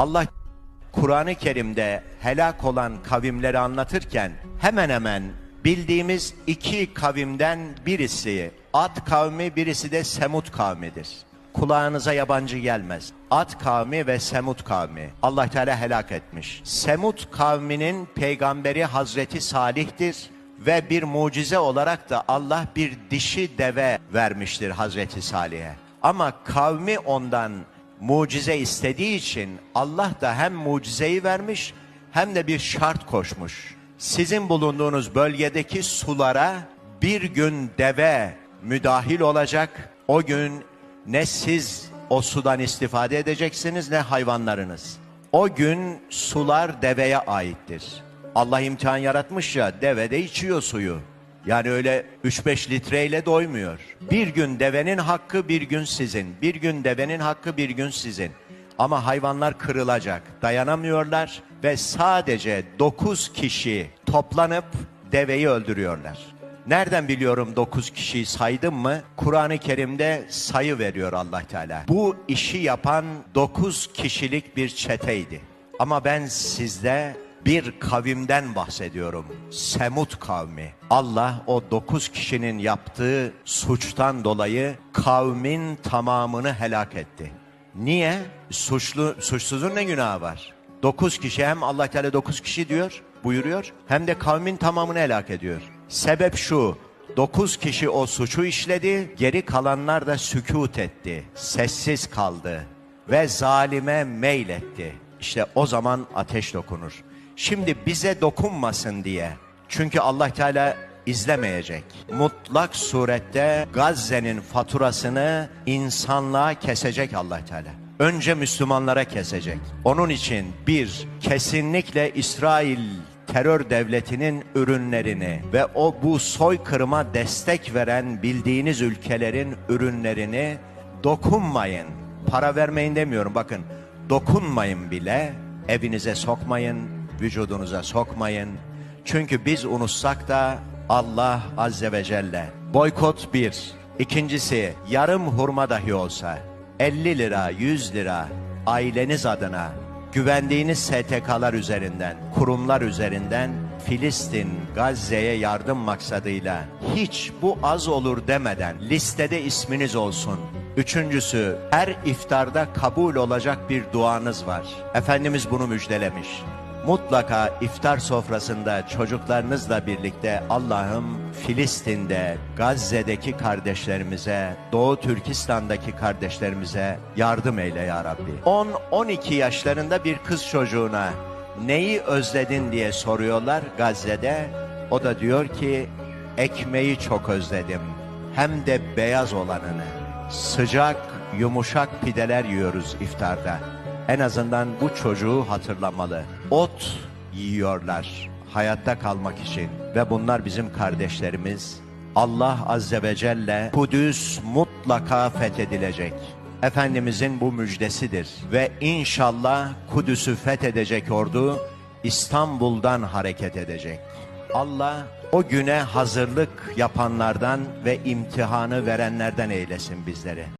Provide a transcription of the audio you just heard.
Allah Kur'an-ı Kerim'de helak olan kavimleri anlatırken hemen hemen bildiğimiz iki kavimden birisi Ad kavmi birisi de Semut kavmidir. Kulağınıza yabancı gelmez. Ad kavmi ve Semut kavmi. Allah Teala helak etmiş. Semut kavminin peygamberi Hazreti Salih'tir ve bir mucize olarak da Allah bir dişi deve vermiştir Hazreti Salih'e. Ama kavmi ondan mucize istediği için Allah da hem mucizeyi vermiş hem de bir şart koşmuş. Sizin bulunduğunuz bölgedeki sulara bir gün deve müdahil olacak. O gün ne siz o sudan istifade edeceksiniz ne hayvanlarınız. O gün sular deveye aittir. Allah imtihan yaratmış ya deve de içiyor suyu. Yani öyle 3-5 litreyle doymuyor. Bir gün devenin hakkı bir gün sizin. Bir gün devenin hakkı bir gün sizin. Ama hayvanlar kırılacak. Dayanamıyorlar ve sadece 9 kişi toplanıp deveyi öldürüyorlar. Nereden biliyorum 9 kişiyi saydım mı? Kur'an-ı Kerim'de sayı veriyor Allah Teala. Bu işi yapan 9 kişilik bir çeteydi. Ama ben sizde bir kavimden bahsediyorum. Semut kavmi. Allah o dokuz kişinin yaptığı suçtan dolayı kavmin tamamını helak etti. Niye? Suçlu, suçsuzun ne günahı var? Dokuz kişi hem Allah Teala dokuz kişi diyor, buyuruyor hem de kavmin tamamını helak ediyor. Sebep şu, dokuz kişi o suçu işledi, geri kalanlar da sükut etti, sessiz kaldı ve zalime meyletti. İşte o zaman ateş dokunur. Şimdi bize dokunmasın diye. Çünkü Allah Teala izlemeyecek. Mutlak surette Gazze'nin faturasını insanlığa kesecek Allah Teala. Önce Müslümanlara kesecek. Onun için bir kesinlikle İsrail terör devletinin ürünlerini ve o bu soykırıma destek veren bildiğiniz ülkelerin ürünlerini dokunmayın. Para vermeyin demiyorum bakın. Dokunmayın bile. Evinize sokmayın, vücudunuza sokmayın. Çünkü biz unutsak da Allah Azze ve Celle. Boykot bir. İkincisi yarım hurma dahi olsa 50 lira, 100 lira aileniz adına güvendiğiniz STK'lar üzerinden, kurumlar üzerinden Filistin, Gazze'ye yardım maksadıyla hiç bu az olur demeden listede isminiz olsun. Üçüncüsü her iftarda kabul olacak bir duanız var. Efendimiz bunu müjdelemiş. Mutlaka iftar sofrasında çocuklarınızla birlikte Allah'ım Filistin'de, Gazze'deki kardeşlerimize, Doğu Türkistan'daki kardeşlerimize yardım eyle ya Rabbi. 10-12 yaşlarında bir kız çocuğuna neyi özledin diye soruyorlar Gazze'de. O da diyor ki ekmeği çok özledim. Hem de beyaz olanını. Sıcak, yumuşak pideler yiyoruz iftarda. En azından bu çocuğu hatırlamalı. Ot yiyorlar hayatta kalmak için ve bunlar bizim kardeşlerimiz. Allah Azze ve Celle Kudüs mutlaka fethedilecek. Efendimizin bu müjdesidir ve inşallah Kudüs'ü fethedecek ordu İstanbul'dan hareket edecek. Allah o güne hazırlık yapanlardan ve imtihanı verenlerden eylesin bizleri.